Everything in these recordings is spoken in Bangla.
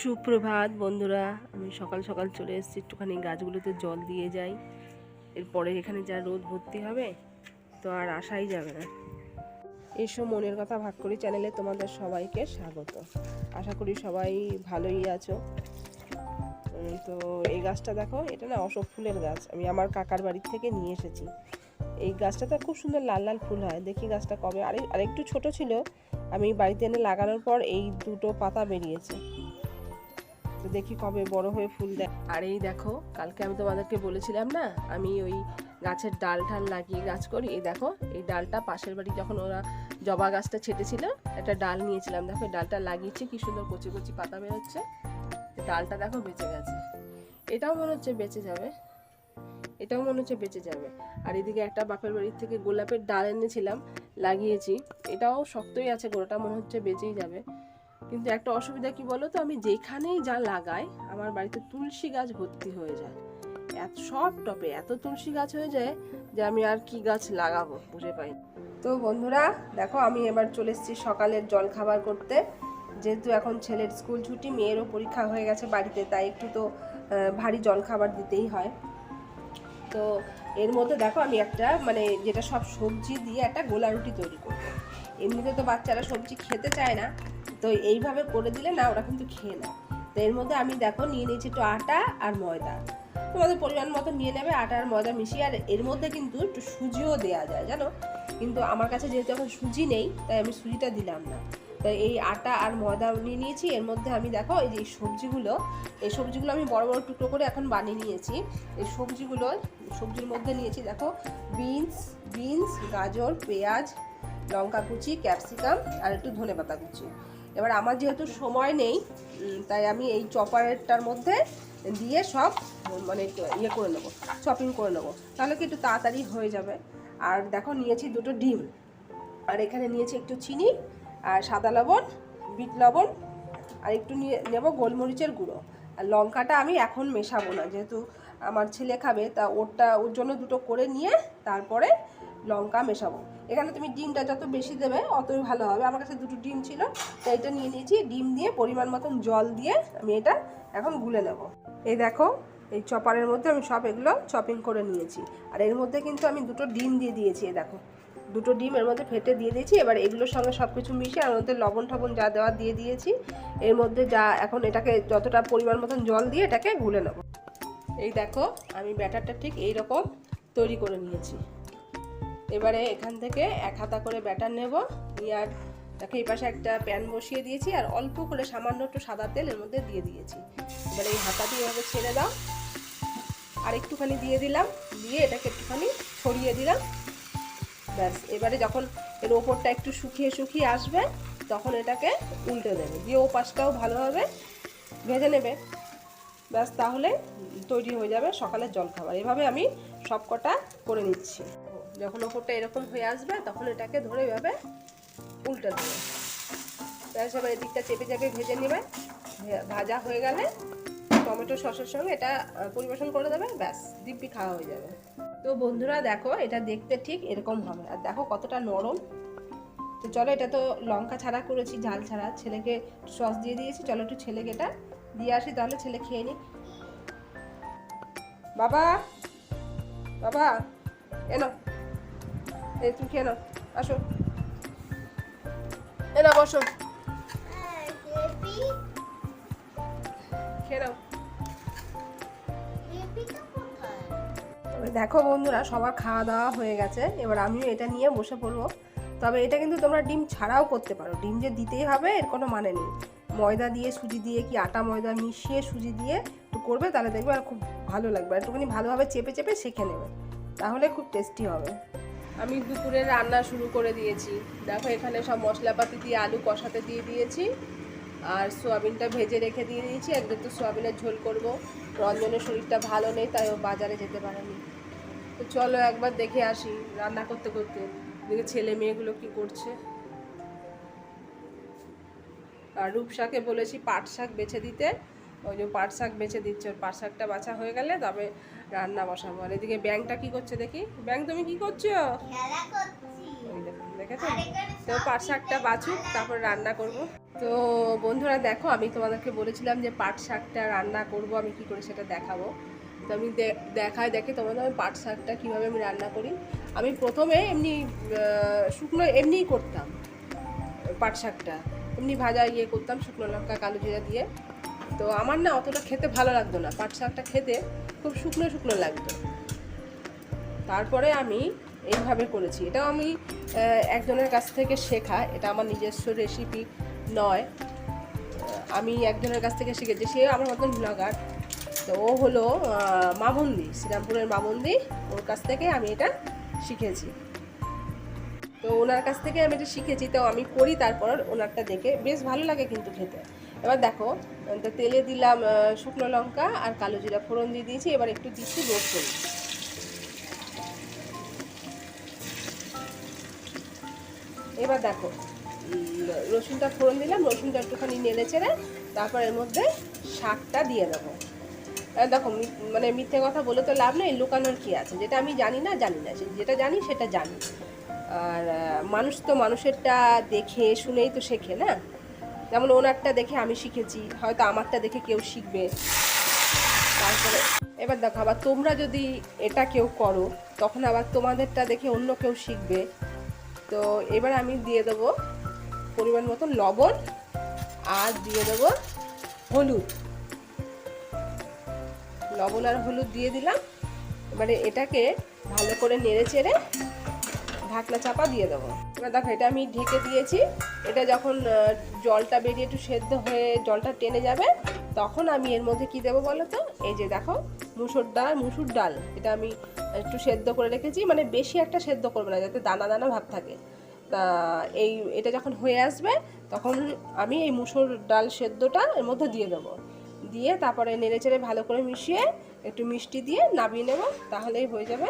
সুপ্রভাত বন্ধুরা, আমি সকাল সকাল চলে এসেছি, একটুখানি গাছগুলোতে জল দিয়ে যাই। এরপরে এখানে যা রোদ ভর্তি হবে, তো আর আসাই যাবে না। এসো মনের কথা ভাগ করি চ্যানেলে তোমাদের সবাইকে স্বাগত। আশা করি সবাই ভালোই আছো। তো এই গাছটা দেখো, এটা না অশোক ফুলের গাছ, আমি আমার কাকার বাড়ির থেকে নিয়ে এসেছি। এই গাছটাতে খুব সুন্দর লাল লাল ফুল হয়, দেখি গাছটা কবে। আরে, আরেকটু ছোট ছিল, আমি বাড়িতে এনে লাগানোর পর এই দুটো পাতা বেরিয়েছে। তো দেখি কবে বড় হয়ে ফুল দেয়। আর এই দেখো, কালকে আমি তোমাদেরকে বলেছিলাম না, আমি ওই গাছের ডাল ঠাল লাগিয়ে গাছ করি। এই দেখো, এই ডালটা পাশের বাড়ি যখন ওরা জবা গাছটা ছেটেছিল, একটা ডাল নিয়েছিলাম। দেখো ডালটা লাগিয়েছে, কি সুন্দর কচি কচি পাতা বেরোচ্ছে। ডালটা দেখো বেঁচে গেছে। এটাও মনে হচ্ছে বেঁচে যাবে। এটাও মনে হচ্ছে বেঁচে যাবে। আর এদিকে একটা বাপের বাড়ির থেকে গোলাপের ডাল এনেছিলাম, লাগিয়েছি। এটাও শক্তই আছে, গোড়াটা মনে হচ্ছে বেঁচেই যাবে। কিন্তু একটা অসুবিধা কি বলো তো? আমি যেখানেই যা লাগাই, আমার বাড়িতে তুলসী গাছ ভর্তি হয়ে যায়। এত সব টপে এত তুলসী গাছ হয়ে যায় যে আমি আর কি গাছ লাগাবো বুঝে পাই তো বন্ধুরা, দেখো আমি এবার চলে এসেছি সকালের জল খাবার করতে। যেহেতু এখন ছেলের স্কুল ছুটি, মেয়েরও পরীক্ষা হয়ে গেছে বাড়িতে, তাই একটু তো ভারী জল খাবার দিতেই হয়। তো এর মধ্যে দেখো আমি একটা মানে যেটা সব সবজি দিয়ে একটা গোলা রুটি তৈরি করব। এমনিতে তো বাচ্চারা সবজি খেতে চায় না তো এইভাবে করে দিলে না, ওরা কিন্তু খেয়ে নেয়। তো এর মধ্যে আমি দেখো নিয়ে নিয়েছি একটু আটা আর ময়দা। তোমাদের পরিমাণ মতো নিয়ে নেবে, আটা আর ময়দা মিশিয়ে, আর এর মধ্যে কিন্তু একটু সুজিও দেওয়া যায়, জানো? কিন্তু আমার কাছে যেহেতু এখন সুজি নেই, তাই আমি সুজিটা দিলাম না। তো এই আটা আর ময়দা নিয়ে নিয়েছি, এর মধ্যে আমি দেখো এই যে সবজিগুলো, এই সবজিগুলো আমি বড় বড় টুকরো করে এখন বানিয়ে নিয়েছি। এই সবজিগুলো, সবজির মধ্যে নিয়েছি দেখো বিনস বিনস, গাজর, পেঁয়াজ, লঙ্কা কুচি, ক্যাপসিকাম, আর একটু ধনে পাতা কুচি। এবার আমার যেহেতু সময় নেই তাই আমি এই চপারটার মধ্যে দিয়ে সব মানে ইয়ে করে নেব চপিং করে নেব। তাহলে কি একটু তাড়াতাড়ি হয়ে যাবে। আর দেখো, নিয়েছি দুটো ডিম। আর এখানে নিয়েছি একটু চিনি আর সাদা লবণ, বিট লবণ, আর একটু নিয়ে নেব গোলমরিচের গুঁড়ো। আর লঙ্কাটা আমি এখন মেশাবো না, যেহেতু আমার ছেলে খাবে, তা ওরটা, ওর জন্য দুটো করে নিয়ে তারপরে লঙ্কা মেশাবো। এখানে তুমি ডিমটা যত বেশি দেবে, অতই ভালো হবে। আমার কাছে দুটো ডিম ছিল, তাই এটা নিয়ে নিয়েছি। ডিম দিয়ে পরিমাণ মতন জল দিয়ে আমি এটা এখন গুলে নেব। এই দেখো, এই চপারের মধ্যে আমি সব এগুলো চপিং করে নিয়েছি। আর এর মধ্যে কিন্তু আমি দুটো ডিম দিয়ে দিয়েছি, এই দেখো। দুটো ডিম এর মধ্যে ফেটে দিয়ে দিয়েছি। এবার এগুলোর সঙ্গে সব কিছু মিশিয়ে আর মধ্যে লবণ টবণ যা দেওয়া দিয়ে দিয়েছি, এর মধ্যে যা এখন এটাকে যতটা পরিমাণ মতন জল দিয়ে এটাকে গুলে নেব। এই দেখো, আমি ব্যাটারটা ঠিক এই রকম তৈরি করে নিয়েছি। এবারে এখান থেকে এক হাতা করে ব্যাটার নেব। নিয়ে আর দেখো, এই পাশে একটা প্যান বসিয়ে দিয়েছি আর অল্প করে সামান্য একটু সাদা তেল এর মধ্যে দিয়ে দিয়েছি। এবারে এই হাতা দিয়ে এভাবে ছেড়ে দাও। আর একটুখানি দিয়ে দিলাম। দিয়ে এটাকে একটুখানি ছড়িয়ে দিলাম। ব্যাস, এবারে যখন এর ওপরটা একটু শুকিয়ে শুকিয়ে আসবে, তখন এটাকে উল্টে দেবে। দিয়ে ও পাশটাও ভালোভাবে ভেজে নেবে। ব্যাস, তাহলে তৈরি হয়ে যাবে সকালের জলখাবার। এভাবে আমি সব কটা করে নিচ্ছি। যখন ওপরটা এরকম হয়ে আসবে, তখন এটাকে ধরে এভাবে উল্টে দেবে। ব্যাস সবাই এদিকটা চেপে চেপে ভেজে নেবে। ভাজা হয়ে গেলে টমেটো সসের সঙ্গে এটা পরিবেশন করে দেবে, ব্যাস, দিব্যি খাওয়া হয়ে যাবে। তো বন্ধুরা, দেখো, এটা দেখতে ঠিক এরকম হবে। আর দেখো কতটা নরম। তো চলো, এটা তো লঙ্কা ছাড়া করেছি, ঝাল ছাড়া। ছেলেকে সস দিয়ে দিয়েছি। চলো, একটু ছেলেকে এটা দিয়ে আসি, তাহলে ছেলে খেয়ে নিক। বাবা! বাবা! এনো এই, তুমি খেয়ে নাও। আসো। এনো বসো। খেয়ে নাও। দেখো বন্ধুরা, সবার খাওয়া দাওয়া হয়ে গেছে। এবার আমিও এটা নিয়ে বসে পড়ব। তবে এটা কিন্তু তোমরা ডিম ছাড়াও করতে পারো। ডিম যে দিতেই হবে, এর কোনো মানে নেই। ময়দা দিয়ে সুজি দিয়ে কি আটা ময়দা মিশিয়ে সুজি দিয়ে একটু করবে, তাহলে দেখবে আর খুব ভালো লাগবে। আর একটুখানি ভালোভাবে চেপে চেপে শেখে নেবে। তাহলে খুব টেস্টি হবে। আমি দুপুরে রান্না শুরু করে দিয়েছি। দেখো, এখানে সব মশলাপাতি দিয়ে আলু কষাতে দিয়ে দিয়েছি। আর সোয়াবিনটা ভেজে রেখে দিয়ে দিয়েছি। একদম তো সোয়াবিনের ঝোল করব। রঞ্জনের শরীরটা ভালো নেই, তাই ও বাজারে যেতে পারেনি। তো চলো একবার দেখে আসি রান্না করতে করতে। দেখে ছেলে মেয়েগুলো কি করছে? আর রূপশাকে বলেছি পাট শাক বেছে দিতে। ওই যে পাট শাক বেছে দিচ্ছে পাট শাকটা বাছা হয়ে গেলে তবে রান্না বসাবো। আর এদিকে ব্যাংকটা কি করছে দেখি? ব্যাংক তুমি কি করছ? দেখেছ? তো পাট শাকটা বাছুক তারপর রান্না করব। তো বন্ধুরা দেখো আমি তোমাদেরকে বলেছিলাম যে পাট শাকটা রান্না করব আমি কি করে সেটা দেখাবো। তো আমি দেখায় দেখে তোমাদের আমি পাট শাকটা কীভাবে আমি রান্না করি। আমি প্রথমে এমনি শুকনো এমনিই করতাম পাট শাকটা। এমনি ভাজা ইয়ে করতাম শুকনো লঙ্কা কালো জিরা দিয়ে। তো আমার না অতটা খেতে ভালো লাগতো না পাট শাকটা খেতে। খুব শুকনো শুকনো লাগতো। তারপরে আমি এইভাবে করেছি। এটাও আমি একজনের কাছ থেকে শেখা। এটা আমার নিজস্ব রেসিপি নয়। আমি একজনের কাছ থেকে শিখেছি। সে আমার মতন ব্লগার তো ও হলো মামন্দি, শ্রীরামপুরের মামন্দি। ওর কাছ থেকে আমি এটা শিখেছি। তো ওনার কাছ থেকে আমি এটা শিখেছি। তো আমি করি, তারপর ওনারটা দেখে। বেশ ভালো লাগে কিন্তু খেতে। এবার দেখো তেলে দিলাম শুকনো লঙ্কা আর কালো জিরা ফোড়ন দিয়ে দিয়েছি, এবার একটু দিচ্ছি রসুন এবার দেখো রসুনটা ফোড়ন দিলাম, রসুনটা একটুখানি নেড়ে চেড়ে, তারপর এর মধ্যে শাকটা দিয়ে দেবো। দেখো মানে মিথ্যে কথা বলে তো লাভ নেই, লুকানোর কী আছে? যেটা আমি জানি না জানি না। যেটা জানি, সেটা জানি। আর মানুষ তো মানুষেরটা দেখে, শুনেই তো শেখে না? যেমন ওনারটা দেখে আমি শিখেছি, হয়তো আমারটা দেখে কেউ শিখবে। তারপরে, এবার দেখো, আবার তোমরা যদি এটা কেউ করো, তখন আবার তোমাদেরটা দেখে অন্য কেউ শিখবে। তো এবার আমি দিয়ে দেবো পরিমাণ মতো লবণ আর দিয়ে দেবো হলুদ। লবণ আর হলুদ দিয়ে দিলাম। এবারে এটাকে ভালো করে নেড়ে চেড়ে ঢাকনা চাপা দিয়ে দেবো। এবার দেখো, এটা আমি ঢেকে দিয়েছি। এটা যখন জলটা বেরিয়ে একটু সেদ্ধ হয়ে জলটা টেনে যাবে, তখন আমি এর মধ্যে কি দেবো বলো তো? এই যে দেখো, মুসুর ডাল মুসুর ডাল। এটা আমি একটু সেদ্ধ করে রেখেছি মানে বেশি একটা সেদ্ধ করবে না, যাতে দানা দানা ভাব থাকে। তা এই, এটা যখন হয়ে আসবে, তখন আমি এই মুসুর ডাল সেদ্ধটা এর মধ্যে দিয়ে দেবো। দিয়ে তারপরে নেড়ে চেড়ে ভালো করে মিশিয়ে একটু মিষ্টি দিয়ে নামিয়ে নেব, তাহলেই হয়ে যাবে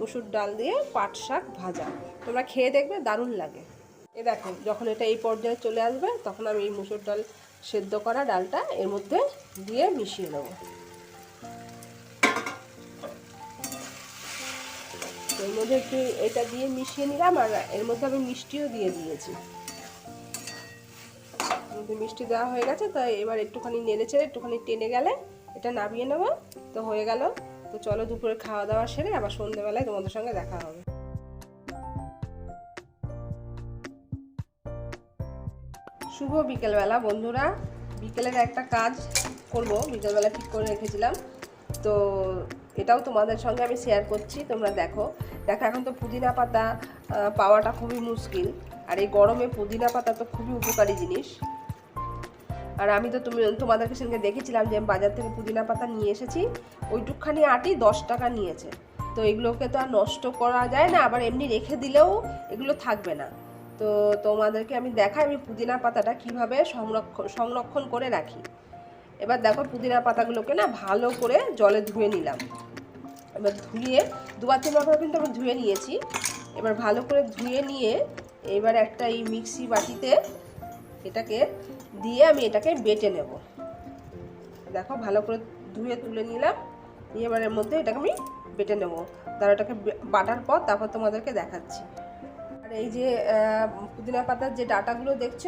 মুসুর ডাল দিয়ে পাট শাক ভাজা। তোমরা খেয়ে দেখবে, দারুণ লাগে। এ দেখো যখন এটা এই পর্যায়ে চলে আসবে, তখন আমি এই মুসুর ডাল সেদ্ধ করা ডালটা এর মধ্যে দিয়ে মিশিয়ে নেব। এর মধ্যে একটু এটা দিয়ে মিশিয়ে নিলাম, আর এর মধ্যে আমি মিষ্টিও দিয়ে দিয়েছি। মিষ্টি দেওয়া হয়ে গেছে, তো এবার একটুখানি নেড়ে চেড়ে, একটুখানি টেনে গেলে এটা নামিয়ে নেব। তো হয়ে গেল। তো চলো দুপুরে খাওয়া দাওয়া সেরে আবার সন্ধ্যেবেলায় তোমাদের সঙ্গে দেখা হবে। শুভ বিকেলবেলা, বন্ধুরা। বিকেলের একটা কাজ করব, বিকেলবেলা ঠিক করে রেখেছিলাম। তো এটাও তোমাদের সঙ্গে আমি শেয়ার করছি, তোমরা দেখো। দেখো, এখন তো পুদিনা পাতা পাওয়াটা খুবই মুশকিল। আর এই গরমে পুদিনা পাতা তো খুবই উপকারী জিনিস। আর আমি তো তুমি তোমাদেরকে সঙ্গে দেখেছিলাম যে আমি বাজার থেকে পুদিনা পাতা নিয়ে এসেছি। ওইটুকখানি আটি দশ টাকা নিয়েছে। তো এগুলোকে তো আর নষ্ট করা যায় না, আবার এমনি রেখে দিলেও এগুলো থাকবে না। তো তোমাদেরকে আমি দেখাই আমি পুদিনা পাতাটা কীভাবে সংরক্ষণ সংরক্ষণ করে রাখি। এবার দেখো পুদিনা পাতাগুলোকে না ভালো করে জলে ধুয়ে নিলাম। এবার ধুয়ে, দুবার তিনবার করে কিন্তু আমি ধুয়ে নিয়েছি। এবার ভালো করে ধুয়ে নিয়ে এবার একটা এই মিক্সি বাটিতে এটাকে দিয়ে আমি এটাকে বেটে নেব। দেখো ভালো করে ধুয়ে তুলে নিলাম। নিয়ে এবার এর মধ্যে এটাকে আমি বেটে নেব। তারপর এটাকে বাটার পর তারপর তোমাদেরকে দেখাচ্ছি। আর এই যে পুদিনা পাতার যে ডাটাগুলো দেখছ,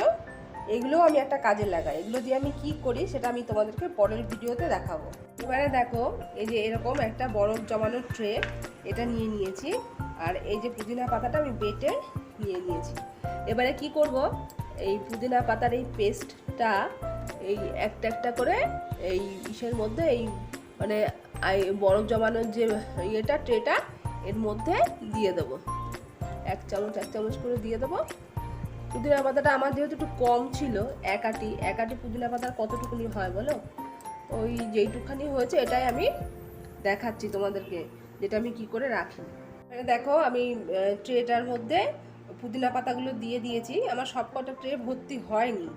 এগুলোও আমি একটা কাজে লাগাই। এগুলো দিয়ে আমি কি করি সেটা আমি তোমাদেরকে পরের ভিডিওতে দেখাবো। এবারে দেখো, এই যে এরকম একটা বরফ জমানোর ট্রে, এটা নিয়ে নিয়েছি। আর এই যে পুদিনা পাতাটা আমি বেটে নিয়ে নিয়েছি। এবারে কি করব? এই পুদিনা পাতার এই পেস্টটা এই একটা একটা করে এই ইসের মধ্যে এই মানে বরফ জমানোর যে ইয়েটা, ট্রেটা, এর মধ্যে দিয়ে দেবো। এক চামচ এক চামচ করে দিয়ে দেবো। পুদিনা পাতাটা আমার যেহেতু একটু কম ছিল এক আটি এক আটি পুদিনা পাতার কতটুকুনি হয় বলো? ওই যেইটুখানি হয়েছে, এটাই আমি দেখাচ্ছি তোমাদেরকে, যেটা আমি কি করে রাখি। দেখো, আমি ট্রেটার মধ্যে পুদিনা পাতাগুলো দিয়ে দিয়েছি। আমার সব কটা ট্রে ভর্তি হয়নি।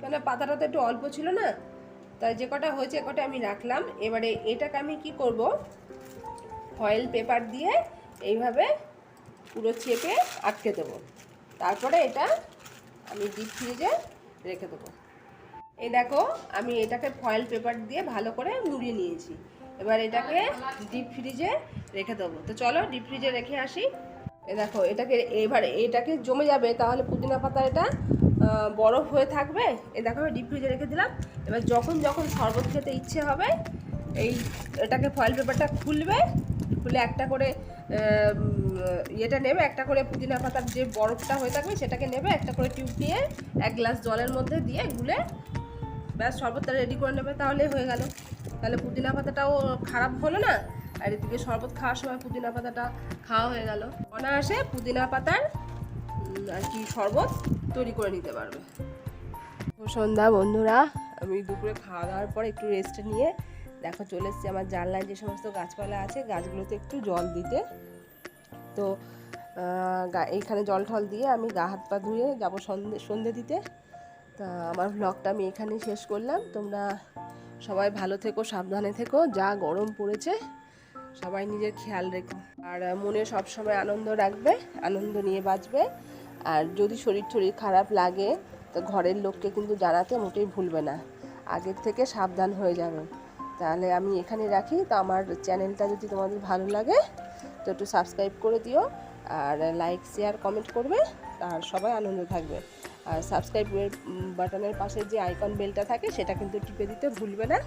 কেন পাতাটা তো একটু অল্প ছিল না, তাই যে কটা হয়েছে কটা আমি রাখলাম। এবারে এটাকে আমি কি করব? ফয়েল পেপার দিয়ে এইভাবে পুরো চেপে আটকে দেবো। তারপরে এটা আমি ডিপ ফ্রিজে রেখে দেবো। এই দেখো, আমি এটাকে ফয়েল পেপার দিয়ে ভালো করে মুড়িয়ে নিয়েছি। এবার এটাকে ডিপ ফ্রিজে রেখে দেবো। তো চলো ডিপ ফ্রিজে রেখে আসি। এ দেখো, এটাকে এবার এটাকে জমে যাবে, তাহলে পুদিনা পাতা এটা বরফ হয়ে থাকবে। এ দেখো, আমি ডিপ ফ্রিজে রেখে দিলাম। এবার যখন যখন শরবত খেতে ইচ্ছে হবে, এই এটাকে ফয়েল পেপারটা খুলবে। খুলে একটা করে ইয়েটা নেবে, একটা করে পুদিনা পাতার যে বরফটা হয়ে থাকবে সেটাকে নেবে, একটা করে টিউব নিয়ে এক গ্লাস জলের মধ্যে দিয়ে গুলে ব্যাস শরবতটা রেডি করে নেবে, তাহলে হয়ে গেল। তাহলে পুদিনা পাতাটাও খারাপ হলো না? আর এদিকে শরবত খাওয়ার সময় পুদিনা পাতাটা খাওয়া হয়ে গেল। অনায়াসে পুদিনা পাতার আর কি শরবত তৈরি করে নিতে পারবে। সন্ধ্যা বন্ধুরা, আমি দুপুরে খাওয়া দাওয়ার পর একটু রেস্ট নিয়ে দেখো চলে এসেছি আমার জানলায় যে সমস্ত গাছপালা আছে, গাছগুলোতে একটু জল দিতে। তো এইখানে জল ঠল দিয়ে আমি গা হাত পা ধুয়ে যাব সন্ধে সন্ধে দিতে। তা আমার ব্লগটা আমি এখানেই শেষ করলাম। তোমরা সবাই ভালো থেকো, সাবধানে থেকো। যা গরম পড়েছে, সবাই নিজের খেয়াল রেখো। আর মনে সবসময় আনন্দ রাখবে, আনন্দ নিয়ে বাঁচবে। আর যদি শরীর টরীর খারাপ লাগে, তো ঘরের লোককে কিন্তু জানাতে মোটেই ভুলবে না। আগের থেকে সাবধান হয়ে যাবে। তাহলে আমি এখানে রাখি। তো আমার চ্যানেলটা যদি তোমাদের ভালো লাগে, তো একটু সাবস্ক্রাইব করে দিও আর লাইক শেয়ার কমেন্ট করবে আর সবাই আনন্দ থাকবে। আর সাবস্ক্রাইবের বাটনের পাশে যে আইকন বেলটা থাকে, সেটা কিন্তু টিপে দিতে ভুলবে না।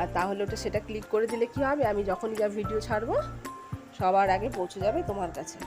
আর তাহলে ওটা সেটা ক্লিক করে দিলে কি হবে? আমি যখনই যা ভিডিও ছাড়বো, সবার আগে পৌঁছে যাবে তোমার কাছে।